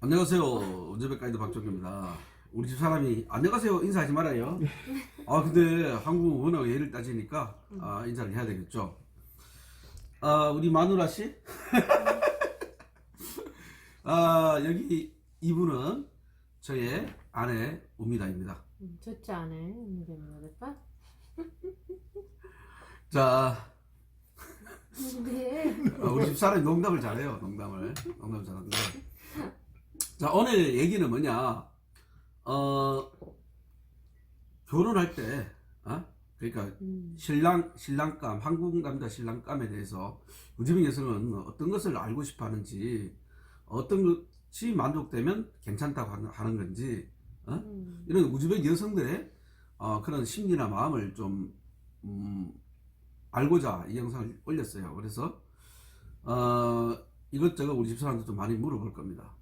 안녕하세요. 운전백 가이드 박종규입니다. 우리 집 사람이 안녕하세요 인사하지 말아요. 아 근데 한국 워낙 예를 따지니까 아, 인사를 해야 되겠죠. 아 우리 마누라 씨. 아 여기 이분은 저의 아내 우미다입니다. 음, 좋지 않아? 이름이 오빠? 자 근데 어, 우리 집 사람이 농담을 잘해요. 농담을 농담 잘하는데. 자 오늘 얘기는 뭐냐? 어 결혼할 때, 어? 그러니까 음, 신랑 신랑감 한국 남자 신랑감에 대해서 우지민 여성은 어떤 것을 알고 싶어 하는지 어떤 것이 만족되면 괜찮다고 하는- 건지 음, 이런 우즈벡 여성들의 어, 그런 심리나 마음을 좀 음, 알고자 이 영상을 올렸어요. 그래서 어, 이것저것 우리 집 사람들도 많이 물어볼 겁니다.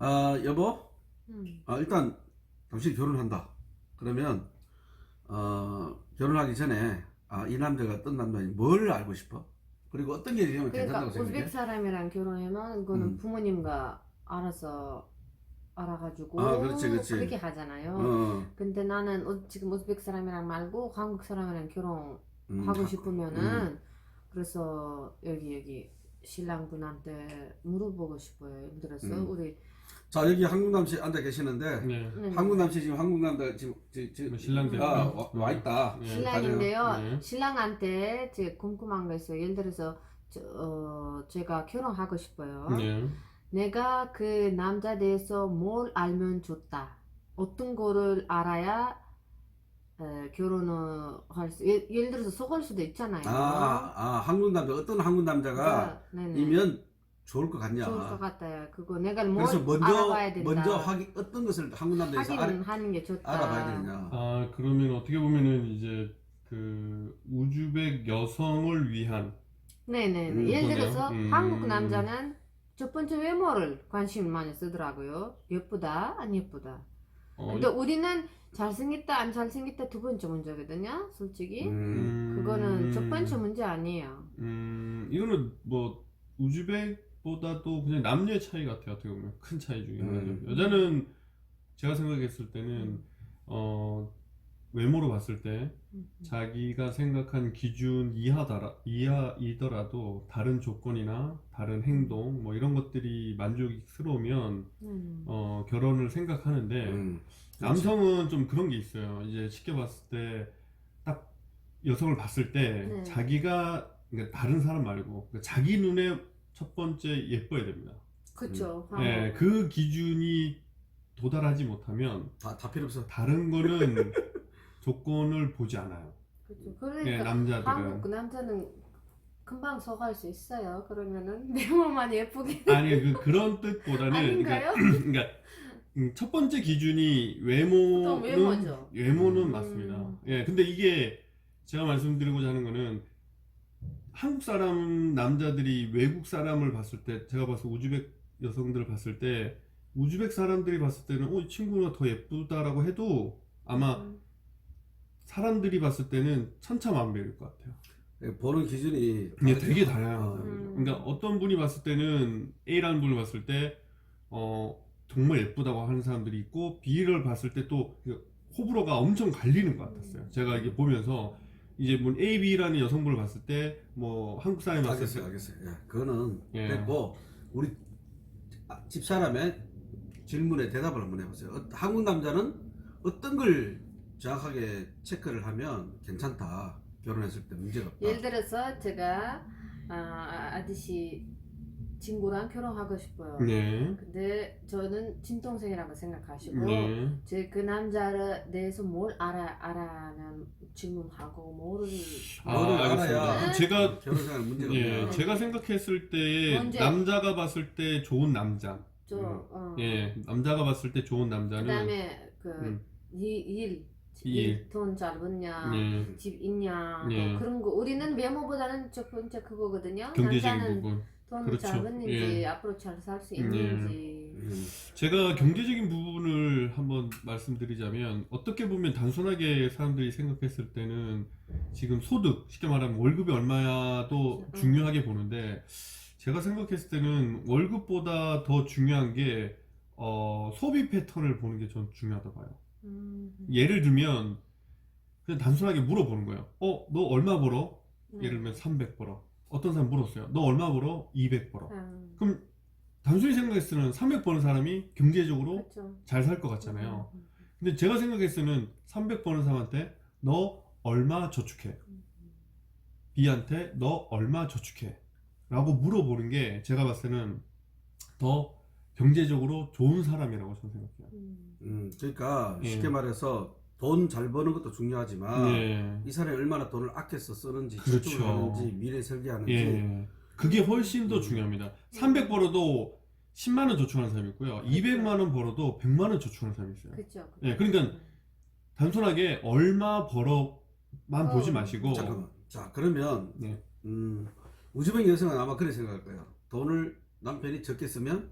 아 여보, 음. 아, 일단 당신 결혼한다. 그러면 어, 결혼하기 전에 아, 이 남자가 어떤 남자인지 뭘 알고 싶어? 그리고 어떤 게 되면 그러니까 괜찮다고 우즈벡 생각해? 사람이랑 결혼하면 그거는 음. 부모님과 알아서 알아가지고 아, 그렇지, 그렇지. 렇게 하잖아요. 어, 근데 나는 우- 지금 우즈벡 사람이랑 말고 한국 사람이랑 결혼하고 음, 싶으면은 그래서 여기 여기 신랑 분한테 물어보고 싶어요. 예를 들어서 음. 우리 자 여기 한국 남씨 앉아 계시는데 네. 네, 한국 남씨 지금 한국 남자 지금 지, 지, 뭐 신랑들. 아, 와, 와 있다. 네. 신랑인데요. 네. 신랑한테 제 궁금한 거 있어요. 예를 들어서 저, 어, 제가 결혼하고 싶어요. 네. 내가 그 남자 대해서 뭘 알면 좋다. 어떤 거를 알아야 에, 결혼을 할 수. 예, 예를 들어서 속을 수도 있잖아요. 아, 아 한국 남자 어떤 한국 남자가 그러니까, 네네. 이면 좋을 것 같냐? 좋을 것 같아요. 그거 내가 뭘 그래서 먼저 알아봐야 된다. 먼저 하기 어떤 것을 한국 남자에서 확인 알, 하는 게 좋다. 알아봐야 되느냐? 아 그러면 어떻게 보면은 이제 그 우즈벡 여성을 위한 네네. 음, 예를 그러네요. 들어서 음. 한국 남자는 첫 번째 외모를 관심을 많이 쓰더라고요. 예쁘다, 안 예쁘다. 어, 근데 우리는 잘생겼다, 안 잘생겼다 두 번째 문제거든요. 솔직히. 음, 음, 그거는 첫 번째 문제 아니에요. 음 이거는 뭐 우즈벡 보다도 그냥 남녀의 차이 같아요. 어떻게 보면 큰 차이 중에 하나죠. 음. 여자는 제가 생각했을 때는 어 외모로 봤을 때 음. 자기가 생각한 기준 이하더라, 이하이더라도 다른 조건이나 다른 행동 뭐 이런 것들이 만족스러우면 음. 어, 결혼을 생각하는데 음. 남성은 좀 그런 게 있어요. 이제 쉽게 봤을 때 딱 여성을 봤을 때 네. 자기가 그러니까 다른 사람 말고 그러니까 자기 눈에 첫 번째 예뻐야 됩니다. 그쵸. 네, 그 기준이 도달하지 못하면 다, 다 필요 없어. 다른 거는 조건을 보지 않아요. 네, 그러니까 남자들은 한국 남자는 금방 속할 수 있어요. 그러면은 외모만 예쁘게 아니 그 그런 뜻보다는 아닌가요? 그러니까, 그러니까 음, 첫 번째 기준이 외모는 보통 외모죠. 외모는 음. 맞습니다. 예, 근데 이게 제가 말씀드리고자 하는 거는 한국 사람 남자들이 외국 사람을 봤을 때 제가 봐서 우즈벡 여성들을 봤을 때 우즈벡 사람들이 봤을 때는 어, 이 친구가 더 예쁘다라고 해도 아마 음. 사람들이 봤을 때는 천차만별일 것 같아요. 보는 기준이 이게 되게 달라요. 어, 음. 그러니까 어떤 분이 봤을 때는 A라는 분을 봤을 때 어, 정말 예쁘다고 하는 사람들이 있고 B를 봤을 때 또 호불호가 엄청 갈리는 것 같았어요. 제가 이게 보면서 이제 뭐 A, B라는 여성분을 봤을 때 뭐 한국 사람이 봤을 알겠어요, 때 알겠어요. 예, 그거는 예. 됐고 우리 아, 집 사람의 질문에 대답을 한번 해보세요. 어, 한국 남자는 어떤 걸 정확하게 체크를 하면 괜찮다. 결혼했을 때 문제가 없다. 예를 들어서 제가 아, 아저씨 친구랑 결혼하고 싶어요. 네. 근데 저는 친동생이라고 생각하시고 네. 제 그 남자에 대해서 뭘 알아 알아는 질문하고 뭐를 아, 너를 알겠습니다. 알아야 제가 결혼생활 문제가 예. 제가 생각했을 때 언제? 남자가 봤을 때 좋은 남자. 저 음. 어. 예, 남자가 봤을 때 좋은 남자는 그다음에 그 음. 일, 일. 돈잘 버냐, 예, 집 있냐, 예. 뭐 그런 거 우리는 외모보다는 첫 번째 그거거든요. 경제적인 남자는 부분. 돈 그렇죠. 잘 버는지 예. 앞으로 잘 살수 예. 있는지. 음. 제가 경제적인 부분을 한번 말씀드리자면 어떻게 보면 단순하게 사람들이 생각했을 때는 지금 소득 쉽게 말하면 월급이 얼마도 음. 중요하게 보는데 제가 생각했을 때는 월급보다 더 중요한 게 어, 소비 패턴을 보는 게 전 중요하다 봐요. 음. 예를 들면 그냥 단순하게 물어보는 거예요. 어, 너 얼마 벌어? 음. 예를 들면 300 벌어. 어떤 사람 물었어요. 너 얼마 벌어? 200 벌어. 음. 그럼 단순히 생각했을 때는 300 버는 사람이 경제적으로 그렇죠. 잘 살 것 같잖아요. 음. 근데 제가 생각했을 때는 300 버는 사람한테 너 얼마 저축해? 음. B한테 너 얼마 저축해? 라고 물어보는 게 제가 봤을 때는 더 경제적으로 좋은 사람이라고 저는 생각해요. 음. 음, 그러니까 예. 쉽게 말해서 돈 잘 버는 것도 중요하지만 예. 이 사람이 얼마나 돈을 아껴서 쓰는지 그렇죠. 저축을 하는지 미래 설계하는지 예. 그게 훨씬 더 음. 중요합니다. 300 벌어도 10만 원 저축하는 사람이 있고요. 200만 원 벌어도 100만 원 저축하는 사람이 있어요. 그렇죠. 예, 그러니까 단순하게 얼마 벌어만 어. 보지 마시고 잠깐만 자 그러면 네. 음, 우즈벡 여성은 아마 그렇게 생각할 거예요 돈을 남편이 적게 쓰면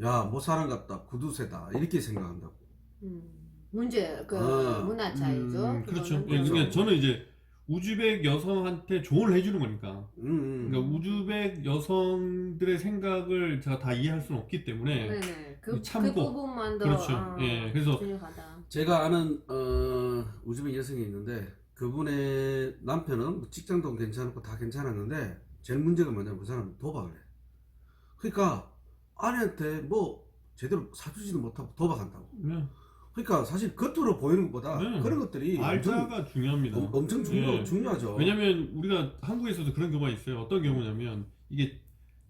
야뭐 사람 같다 구두쇠다 이렇게 생각한다고 음. 문제 그 아, 문화 차이죠. 음, 그렇죠. 그거는 예, 그렇죠. 그러니까 저는 이제 우즈벡 여성한테 조언을 해주는 거니까. 음, 음. 그러니까 우즈벡 여성들의 생각을 제가 다 이해할 수는 없기 때문에 네네. 그, 참고. 그 부분만도 그렇죠. 아, 예, 그래서 중요하다. 제가 아는 어, 우즈벡 여성이 있는데 그분의 남편은 뭐 직장도 괜찮고 다 괜찮았는데 제일 문제가 뭐냐면 그 사람은 도박을 해 그러니까 아내한테 뭐 제대로 사주지도 못하고 도박한다고 네. 그러니까 사실 겉으로 보이는 것보다 네. 그런 것들이 엄청, 알자가 중요합니다. 엄- 엄청 중요, 예. 중요하죠 왜냐면 우리가 한국에서도 그런 경우가 있어요. 어떤 경우냐면 이게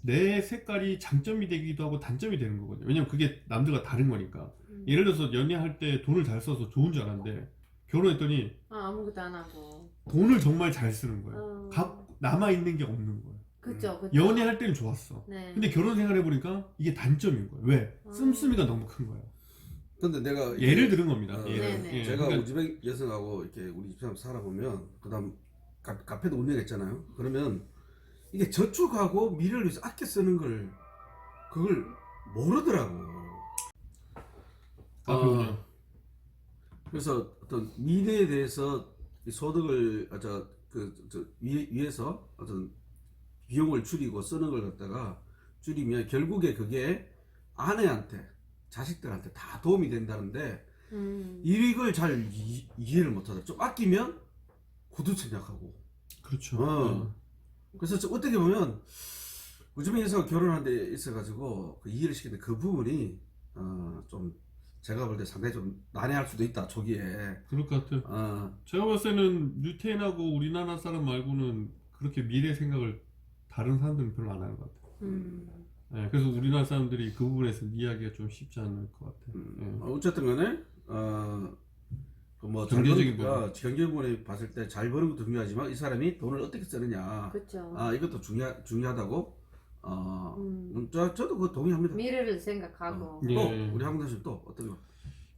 내 색깔이 장점이 되기도 하고 단점이 되는 거거든요. 왜냐면 그게 남들과 다른 거니까. 음. 예를 들어서 연애할 때 돈을 잘 써서 좋은 줄 알았는데 결혼했더니 아, 아무것도 안 하고. 돈을 정말 잘 쓰는 거예요. 어. 각 남아 있는 게 없는 거예요. 그죠, 그죠. 연애할 때는 좋았어. 네. 근데 결혼 생활 해 보니까 이게 단점인 거예요. 왜? 어. 씀씀이가 너무 큰 거예요. 근데 내가 예를 들은 겁니다. 어, 예를. 네네. 예, 제가 그러니까 우즈벡 여성하고 이렇게 우리 집사람 살아보면 그다음 카, 카페도 운영했잖아요. 그러면 이게 저축하고 미래를 위해서 아껴 쓰는 걸 그걸 모르더라고. 아, 그렇군요. 그래서 어떤 미래에 대해서 이 소득을 아, 저, 그, 저, 위, 위해서 어떤 비용을 줄이고 쓰는 걸 갖다가 줄이면 결국에 그게 아내한테 자식들한테 다 도움이 된다는데 음. 이걸 잘 이, 해를 못하다. 좀 아끼면 구두 생각하고. 그렇죠. 어. 그래서 저 어떻게 보면 우즈벡에서 결혼한 데 있어가지고 그 이해를 시키는데 그 부분이 어, 좀 제가 볼 때 상당히 좀 난해할 수도 있다 초기에. 그럴 것 같아요. 어, 제가 봤을 때는 뉴테인하고 우리나라 사람 말고는 그렇게 미래 생각을 다른 사람들은 별로 안 하는 것 같아요. 음. 예, 그래서 우리나라 사람들이 그 부분에서 이해하기가 좀 쉽지 않을 것 같아요. 음, 예. 어, 어쨌든 간에 어, 그뭐 경제적인 부분. 어, 경제 부분에 봤을 때 잘 버는 것도 중요하지만 이 사람이 돈을 어떻게 쓰느냐. 그렇죠. 아 이것도 중요 중요하다고. 어, 음. 음, 저 저도 그거 동의합니다. 미래를 생각하고. 어, 예. 또 우리 한국 사람 또 어떤 거?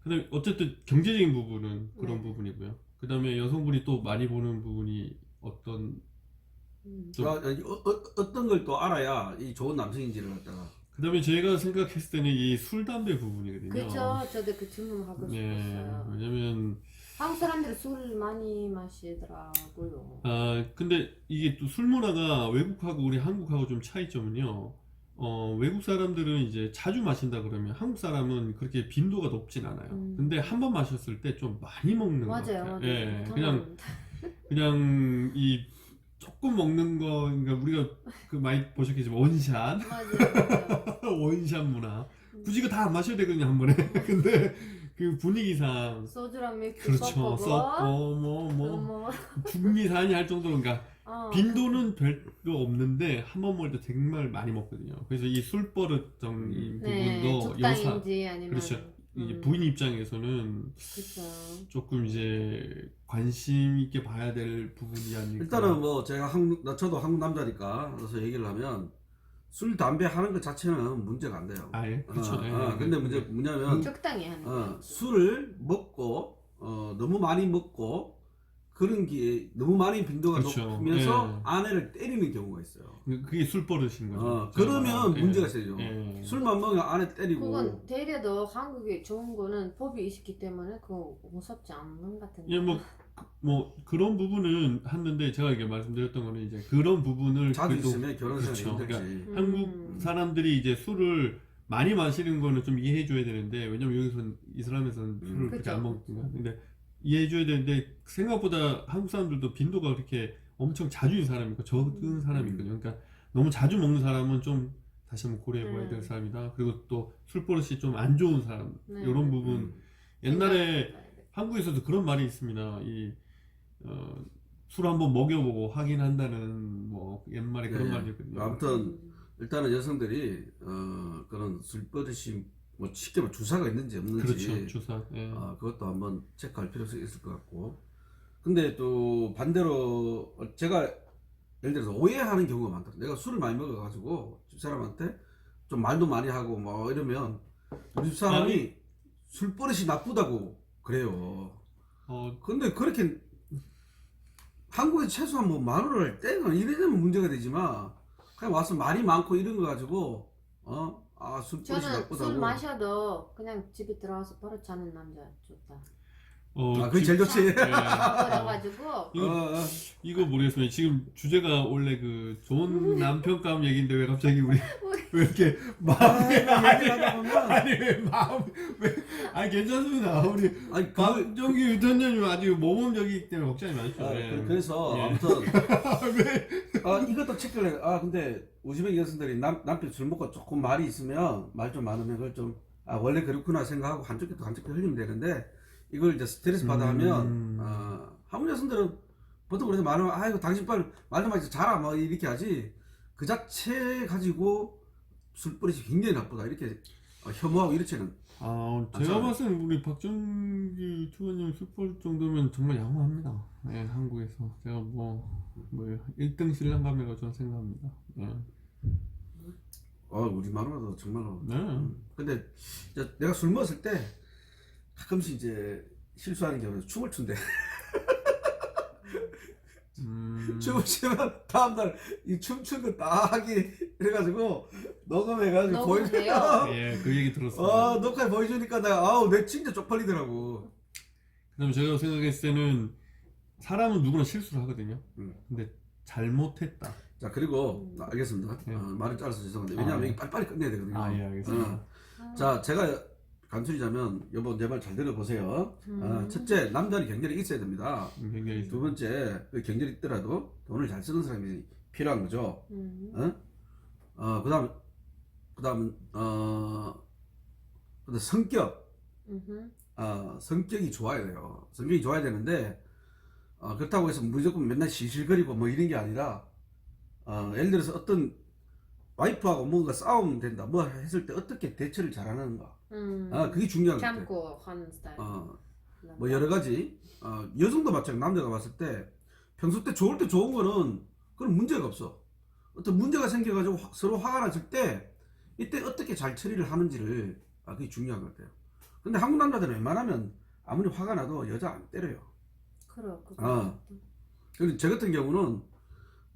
그다음에 어쨌든 경제적인 부분은 그런 네. 부분이고요. 그다음에 여성분이 또 많이 보는 부분이 어떤 음. 아니, 어, 어, 떤 걸 또 알아야 이 좋은 남성인지를 갖다가. 그다음에 제가 생각했을 때는 이 술 담배 부분이거든요. 그렇죠. 저도 그 질문 하고 예, 싶었어요. 왜냐면 한국 사람들이 술 많이 마시더라고요. 아 근데 이게 또 술 문화가 외국하고 우리 한국하고 좀 차이점은요. 어 외국 사람들은 이제 자주 마신다 그러면 한국 사람은 그렇게 빈도가 높진 않아요. 음. 근데 한 번 마셨을 때 좀 많이 먹는 것 맞아요, 같아요. 맞아요. 예, 정말. 그냥 그냥 이 조금 먹는 거 그러니까 우리가 그 많이 보셨겠지만 원샷. 맞아요. 원샷 문화. 굳이 이거 다 안 마셔야 되거든요 한 번에. 근데 그 분위기상. 소주랑 맥주 그렇죠. 섞고 뭐뭐. 뭐, 중미산이 할 정도로 그러니까 어. 빈도는 별로 없는데 한 번 먹을 때 정말 많이 먹거든요. 그래서 이 술버릇적인 네, 부분도 여사 적당인지 아니면 그렇죠. 이게 음, 부인 입장에서는 그렇죠. 조금 이제 관심 있게 봐야 될 부분이 아닐까 일단은 뭐 제가 한국 나 저도 한국 남자니까 그래서 얘기를 하면 술 담배 하는 것 자체는 문제가 안 돼요. 아예 그렇죠 어, 예, 어, 예. 근데 문제 뭐냐면 적당히 하는 어, 거. 술을 먹고 어, 너무 많이 먹고 그런 게 너무 많이 빈도가 그렇죠. 높으면서 예. 아내를 때리는 경우가 있어요. 그게 술버릇인 거죠 어, 제가 그러면 말하는. 예. 문제가 세죠. 예. 술만 먹으면 아내 때리고 그건 대려도 한국에 좋은 거는 법이 있기 때문에 그거 무섭지 않는 것 같은데. 예, 뭐 뭐 그런 부분은 하는데 제가 이게 말씀드렸던 거는 이제 그런 부분을 자주 그래도 있으면 결혼 생활이 그렇죠. 힘들지. 한국 음. 사람들이 이제 술을 많이 마시는 거는 좀 이해해 줘야 되는데 왜냐면 여기서는 이슬람에서는 술을 음. 그렇게. 안 먹으니까 근데 이해해 줘야 되는데 생각보다 한국 사람들도 빈도가 그렇게 엄청 자주인 사람이 있고 적은 음. 사람이 있거든요 그러니까 너무 자주 먹는 사람은 좀 다시 한번 고려해 봐야 될 음. 사람이다 그리고 또 술 버릇이 좀 안 좋은 사람 네. 이런 부분 음. 옛날에 한국에서도 그런 말이 있습니다. 이 어, 술 한번 먹여보고 확인한다는 뭐 옛말에 그런 예, 말이 있거든요. 아무튼 음. 일단은 여성들이 어, 그런 술 버릇이 뭐 쉽게 말 주사가 있는지 없는지 그렇죠 주사. 예. 어, 그것도 한번 체크할 필요성이 있을 것 같고. 근데 또 반대로 제가 예를 들어서 오해하는 경우가 많다. 내가 술을 많이 먹어가지고 집 사람한테 좀 말도 많이 하고 뭐 이러면 우리 집 사람이 아니. 술버릇이 나쁘다고 그래요. 어, 근데 그렇게 한국에 최소한 뭐 마누를 할 때는 이래되면 문제가 되지만 그냥 와서 말이 많고 이런 거 가지고 어 아 술버릇이 저는 나쁘다고. 술 마셔도 그냥 집에 들어가서 바로 자는 남자 좋다. 어, 아 그게 제일 좋지. 예. 그래가지고 이거 어, 어. 이거 모르겠어요. 지금 주제가 원래 그 좋은 남편감 얘기인데 왜 갑자기 우리 왜 이렇게 마음이 아, 아니 얘기하다 보면 아니 왜 마음 왜 아니 괜찮습니다. 우리 아니 그 박정기 유전자님 아직 모범적이기 때문에 걱정이 많죠. 아, 예. 그- 그래서 예. 아무튼 왜? 아 이것도 체크를 해. 아 근데 우즈벡 여성들이 남 남편 술 먹고 조금 말이 있으면 말 좀 많으면 그걸 좀 아 원래 그렇구나 생각하고 한쪽 귀도 한쪽 귀 흘리면 되는데 이걸 이제 스트레스 받아 하면 음. 어, 한국 여성들은 보통 그래서 말하면 아이고 당신 빨리 말좀 하지 자라 뭐 이렇게 하지 그 자체 가지고 술 버릇이 굉장히 나쁘다 이렇게 어, 혐오하고 이렇지는 아, 제가 맞아요. 봤을 때 우리 박정기 유튜버님 슈퍼 정도면 정말 양호합니다. 예, 한국에서 제가 뭐, 뭐 1등 신랑감이라고 저는 생각합니다. 예. 어 우리 마누라도 정말로 네. 음, 근데 이제 내가 술 먹었을 때 가끔씩 이제 실수하는 경우는 춤을 춘대 음, 춤을 추면 다음날 이거다 하기 이래가지고 녹음해가지고 녹음해요? 보여주니까 예, 그 얘기 들었어요. 어 녹화해 보여주니까 내가 아우 내 진짜 쪽팔리더라고 그다음에 제가 생각했을 때는 사람은 누구나 실수를 하거든요. 음. 근데 잘못했다. 자 그리고 음. 알겠습니다 예. 어, 말을 잘라서 죄송한데 왜냐면 아, 예. 이게 빨리빨리 끝내야 되거든요 아, 예, 알겠습니다. 어. 자 제가 간추리자면 여보 내 말 잘 들어보세요 어, 음. 첫째 남자는 경제력이 있어야 됩니다 음, 굉장히 두 번째 그 경제력 있더라도 돈을 잘 쓰는 사람이 필요한 거죠 음. 어? 어, 그 다음, 그 다음, 어, 근데 성격, 음흠. 어, 성격이 좋아야 돼요. 성격이 좋아야 되는데, 어, 그렇다고 해서 무조건 맨날 실실거리고 뭐 이런 게 아니라, 어, 예를 들어서 어떤 와이프하고 뭔가 싸우면 된다. 뭐 했을 때 어떻게 대처를 잘하는가. 음. 아, 그게 중요한 것 같아요. 참고 하는 스타일. 어, 뭐 여러 가지, 어, 여성도 마찬가지, 남자가 봤을 때, 평소 때 좋을 때 좋은 거는, 그건 문제가 없어. 어떤 문제가 생겨가지고 화- 서로 화가 났을 때, 이때 어떻게 잘 처리를 하는지를, 아, 그게 중요한 것 같아요. 근데 한국 남자들은 웬만하면 아무리 화가 나도 여자 안 때려요. 그래. 그거. 아. 그리고 저 같은 경우는,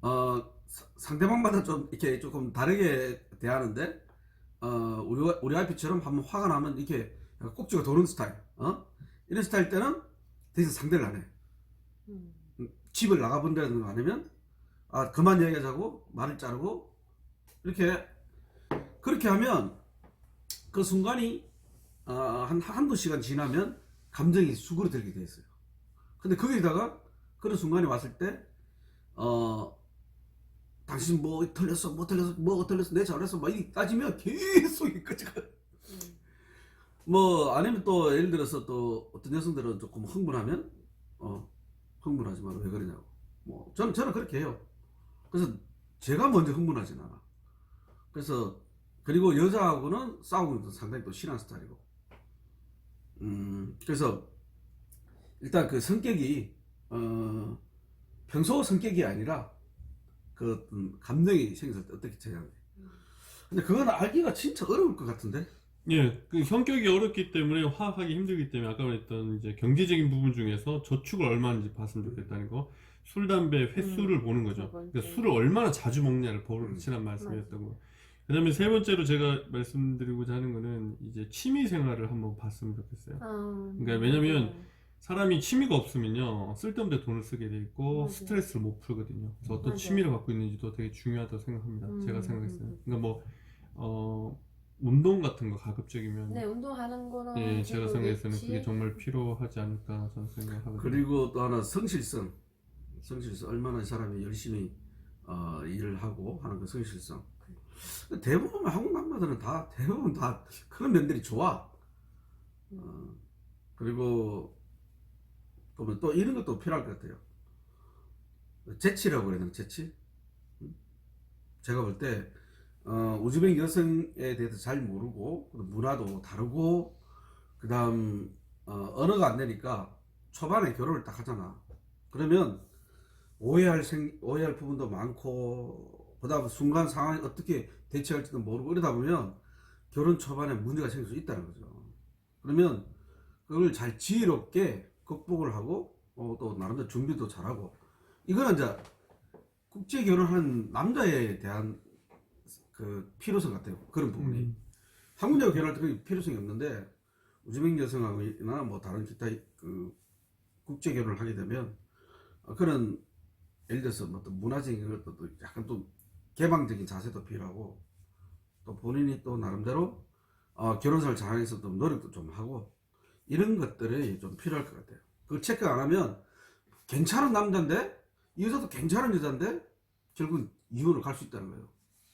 어, 사- 상대방마다 좀 이렇게 조금 다르게 대하는데, 어, 우리, 와- 우리 와이프처럼 한번 화가 나면 이렇게 꼭지가 도는 스타일, 어? 이런 스타일 때는 더 이상 상대를 안 해. 음. 집을 나가본다든가 아니면, 아, 그만 얘기하자고 말을 자르고, 이렇게, 그렇게 하면 그 순간이, 어, 한, 한두 시간 지나면 감정이 수그러들게 돼 있어요. 근데 거기다가 그런 순간이 왔을 때, 어, 당신 뭐 틀렸어, 뭐 틀렸어, 뭐 틀렸어, 내 잘했어, 막 이렇게 따지면 계속 이까지 가. 음. 뭐 아니면 또 예를 들어서 또 어떤 여성들은 조금 흥분하면 어 흥분하지 마라 왜 그러냐고 뭐 저는 저는 그렇게 해요 그래서 제가 먼저 흥분하진 않아 그래서 그리고 여자하고는 싸우는 건 상당히 또 싫어하는 스타일이고 음 그래서 일단 그 성격이 어 평소 성격이 아니라 그 어떤 감정이 생겼을 때 어떻게 처리하는 근데 그건 알기가 진짜 어려울 것 같은데 예, 그 성격이 어렵기 때문에 화학하기 힘들기 때문에 아까 말했던 이제 경제적인 부분 중에서 저축을 얼마인지 봤으면 좋겠다는 거, 술, 담배 횟수를 음, 보는 거죠. 두 번째. 그러니까 술을 얼마나 자주 먹냐를 보시란 말씀이었던 거. 그다음에 세 번째로 제가 말씀드리고자 하는 거는 이제 취미 생활을 한번 봤으면 좋겠어요. 아, 그러니까 왜냐면 사람이 취미가 없으면요 쓸데없는 데 돈을 쓰게 돼 있고 맞아요. 스트레스를 못 풀거든요. 그래서 어떤 맞아요. 취미를 갖고 있는지도 되게 중요하다고 생각합니다. 음, 제가 생각했어요. 음, 음. 그러니까 뭐 어, 운동 같은 거 가급적이면 네, 운동하는 거는 예, 제가 생각해서는 좋겠지. 그게 정말 필요하지 않을까 저는 생각하거든요. 그리고 또 하나 성실성. 성실성 얼마나 이 사람이 열심히 어, 일을 하고 하는 그 성실성. 대부분 한국 남자들은 다 대부분 다 그런 면들이 좋아. 어, 그리고 또, 뭐또 이런 것도 필요할 것 같아요. 재치라고 그래야 재치? 음? 제가 볼 때 어, 우즈벡 여성에 대해서 잘 모르고 또 문화도 다르고 그 다음 어, 언어가 안 되니까 초반에 결혼을 딱 하잖아. 그러면 오해할 생 오해할 부분도 많고 그 다음 순간 상황이 어떻게 대처할지도 모르고 이러다 보면 결혼 초반에 문제가 생길 수 있다는 거죠. 그러면 그걸 잘 지혜롭게 극복을 하고 어, 또 나름대로 준비도 잘하고. 이거는 이제 국제 결혼하는 남자에 대한 그 필요성 같아요. 그런 부분이. 음, 한국 여자 결혼할 때 필요성이 없는데 우즈벡 여성하고나 뭐 다른 기타 그 국제 결혼을 하게 되면 어, 그런 예를 들어서 뭐 어떤 문화적인 것도 또 약간 또 개방적인 자세도 필요하고 또 본인이 또 나름대로 어, 결혼생활 잘하기 위해서 또 노력도 좀 하고 이런 것들이 좀 필요할 것 같아요. 그걸 체크 안 하면 괜찮은 남자인데 이 여자도 괜찮은 여자인데 결국 이혼을 갈 수 있다는 거예요.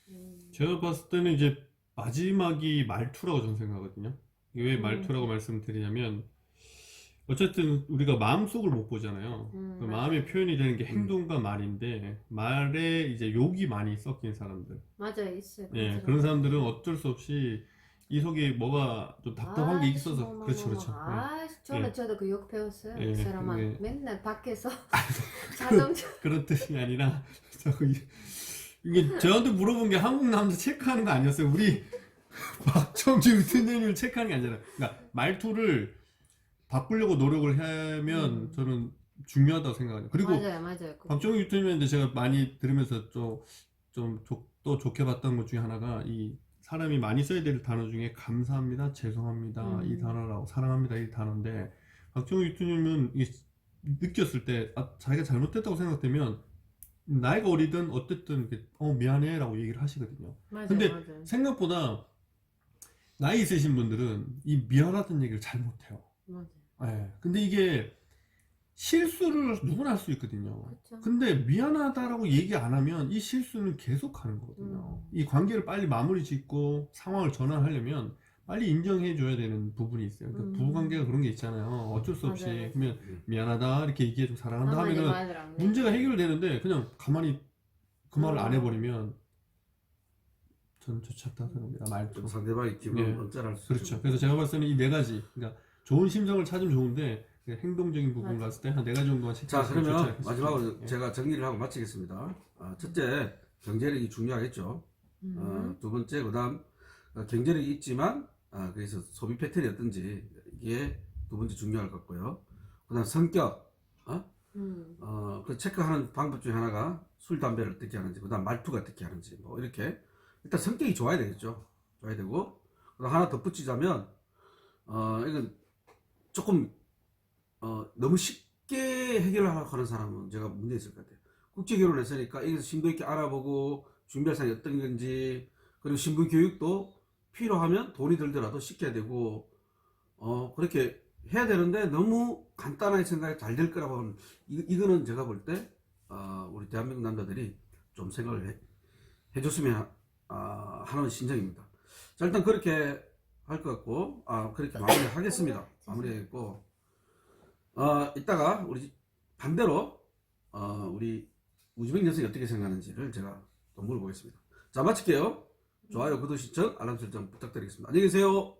음. 제가 봤을 때는 이제 마지막이 말투라고 저는 생각하거든요. 이게 왜 음. 말투라고 말씀드리냐면 어쨌든 우리가 마음속을 못 보잖아요. 음, 그. 마음의 표현이 되는 게 행동과 말인데 말에 이제 욕이 많이 섞인 사람들. 맞아요, 있어요. 예. 그런 사람들은 어쩔 수 없이 이 속에 뭐가 좀 답답한 게 아이씨, 있어서. 그렇죠, 그렇죠. 예. 아, 처음에 예. 저도 그 욕 배웠어요. 예, 이 사람아 그게- 맨날 밖에서 자동차 그런 뜻이 아니라 자꾸 이- 이게 저한테 물어본 게 한국 남자 체크하는 거 아니었어요. 우리 박정주 유튜브님을 체크하는 게 아니잖아요. 그러니까 말투를 바꾸려고 노력을 하면 음. 저는 중요하다고 생각해요. 그리고 맞아요, 맞아요. 그- 박정우 유튜브님한테 제가 많이 들으면서 좀 좀 또 좋게 봤던 것 중에 하나가 이 사람이 많이 써야 될 단어 중에 감사합니다, 죄송합니다 음. 이 단어라고 사랑합니다 이 단어인데 박정우 유튜브님은 이 느꼈을 때 아, 자기가 잘못했다고 생각되면 나이가 어리든 어쨌든 이렇게 어 미안해라고 얘기를 하시거든요. 맞아요, 근데 맞아요. 생각보다 나이 있으신 분들은 이 미안하다는 얘기를 잘 못해요. 맞아요. 예. 근데 이게 실수를 누구나 할 수 있거든요. 그렇죠. 근데 미안하다라고 얘기 안 하면 이 실수는 계속 하는 거거든요. 음. 이 관계를 빨리 마무리 짓고 상황을 전환하려면 빨리 인정해 줘야 되는 부분이 있어요. 그러니까 음. 부부 관계가 그런 게 있잖아요. 어쩔 수 없이 맞아요. 그러면 미안하다 이렇게 얘기해 좀 사랑한다 하면은. 문제가 해결되는데 그냥 가만히 그 말을 안 음. 해버리면 저는 좋지 않다고 생각합니다. 말투. 좀 상대방의 기분을 예. 언짢을 수 그렇죠. 그래서 제가 봤을 때는 이 네 가지, 그러니까 좋은 심정을 찾으면 좋은데 그 행동적인 부분 맞아. 갔을 때 한 네 가지 정도만 자 그러면? 마지막으로 예. 제가 정리를 하고 마치겠습니다. 아, 첫째 경제력이 중요하겠죠. 음. 어, 두 번째 그다음 어, 경제력이 있지만 아, 그래서 소비 패턴이 어떤지 이게 두 번째 중요할 것 같고요. 그다음 성격 음. 어, 그 체크하는 방법 중에 하나가 술 담배를 어떻게 하는지 그다음 말투가 어떻게 하는지 뭐 이렇게 일단 성격이 좋아야 되겠죠. 좋아야 되고 그다음 하나 덧붙이자면 어 이건 조금 어 너무 쉽게 해결하려고 하는 사람은 제가 문제 있을 것 같아요. 국제 결혼했으니까 여기서 심도 있게 알아보고 준비할 사람이 어떤 건지 그리고 신분 교육도 필요하면 돈이 들더라도 시켜야 되고 어 그렇게 해야 되는데 너무 간단하게 생각이 잘 될 거라고 하는 이, 이거는 제가 볼때 어, 우리 대한민국 남자들이 좀 생각을 해, 해줬으면 아, 하는 신청입니다. 자 일단 그렇게 할 것 같고 아 그렇게 마무리하겠습니다. 마무리하겠고 어 이따가 우리 반대로 어 우리 우즈벡 여성이 어떻게 생각하는지를 제가 또 물어보겠습니다. 자 마칠게요. 좋아요, 구독, 신청, 알람 설정 부탁드리겠습니다. 안녕히 계세요.